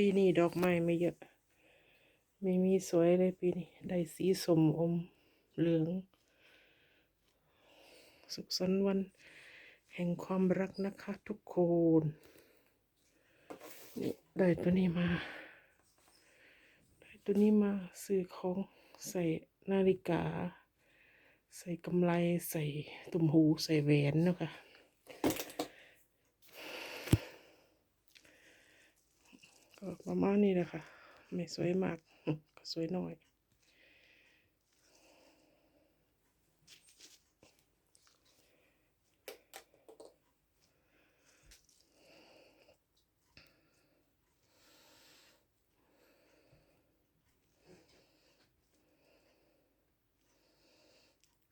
ปีนี้ดอกไม้ไม่เยอะ ไม่มีสวยเลยปีนี้ ได้สีสมอมเหลือง สุขสันต์วัน แห่งความรักนะคะทุกคนนี่ได้ตัวนี้มา ได้ตัวนี้มาซื้อของใส่นาฬิกา ใส่กำไรใส่ตุ่มหูใส่แหวนนะคะ ก็ ประมาณนี้แหละค่ะ ไม่สวยมาก ก็สวยน้อย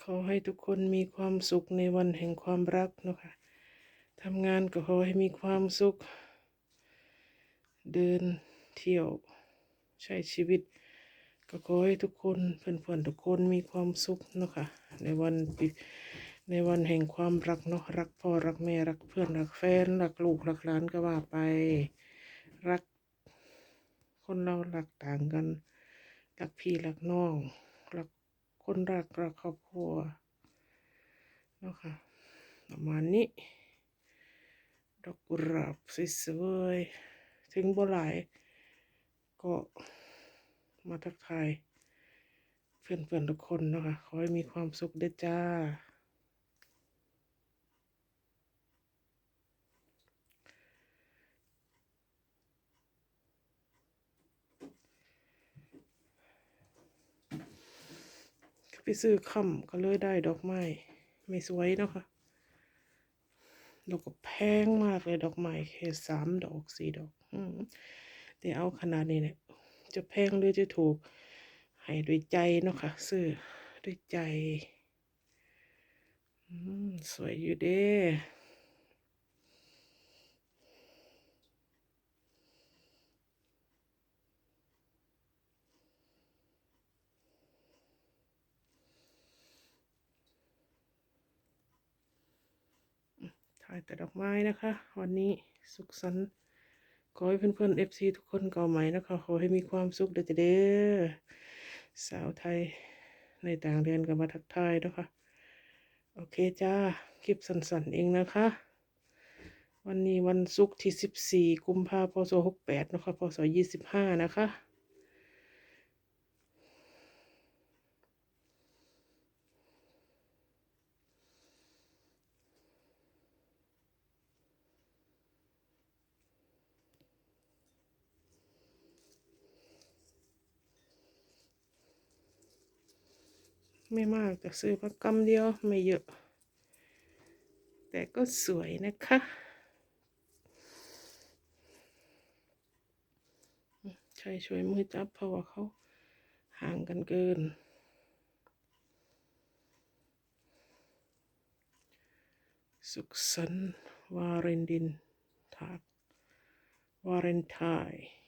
ขอให้ทุกคนมีความสุขในวันแห่งความรักนะคะทำงานก็ขอให้มีความสุข เดินเที่ยวใช้ชีวิต ก็ขอให้ทุกคนเพื่อนๆทุกคนมีความสุขเนาะค่ะในวันปีในวันแห่งความรักเนาะรักพ่อรักแม่รักเพื่อนรักแฟนรักลูกรักหลานก็ว่าไป รัก คนเรารักต่างกัน รักพี่รักน้องรักคนรักรักครอบครัวเนาะค่ะประมาณนี้ดอกกุหลาบสวยๆ ถึงบ่หลาย ก็มาทักทายเพื่อนๆทุกคนนะคะ ขอให้มีความสุขเด้จ้า ไปซื้อค่ำก็เลยได้ดอกไม้ ไม่สวยเนาะค่ะ แล้วก็แพงมากเลยดอกไม้แค่สามดอกสี่ดอกแต่เอาขนาดนี้เนี่ยจะแพงหรือจะถูก ให้ด้วยใจเนาะค่ะซื้อด้วยใจสวยอยู่เด้ายแต่ดอกไม้นะคะ วันนี้สุขสันต์ขอให้เพื่อนๆ FC ทุกคนเก่าใหม่นะคะ ขอให้มีความสุขเด้อเด้อสาวไทยในต่างเดือนก็มาทักทายนะคะ โอเคจ้า คลิปสั้นๆเองนะคะ วันนี้วันศุกร์ที่ 14 กุมภาพันธ์พศ68นะคะพศ25นะคะ ไม่มากแต่ซื้อมากำเดียวไม่เยอะ แต่ก็สวยนะคะใช้ช่วยมือจับเพราะว่าเขาห่างกันเกิน สุขสันต์วาเรนดินทากวาเรนไทน์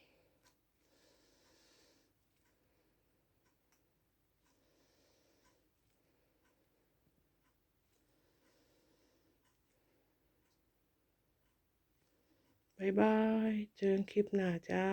บายบาย เจอกันคลิปหน้าจ้า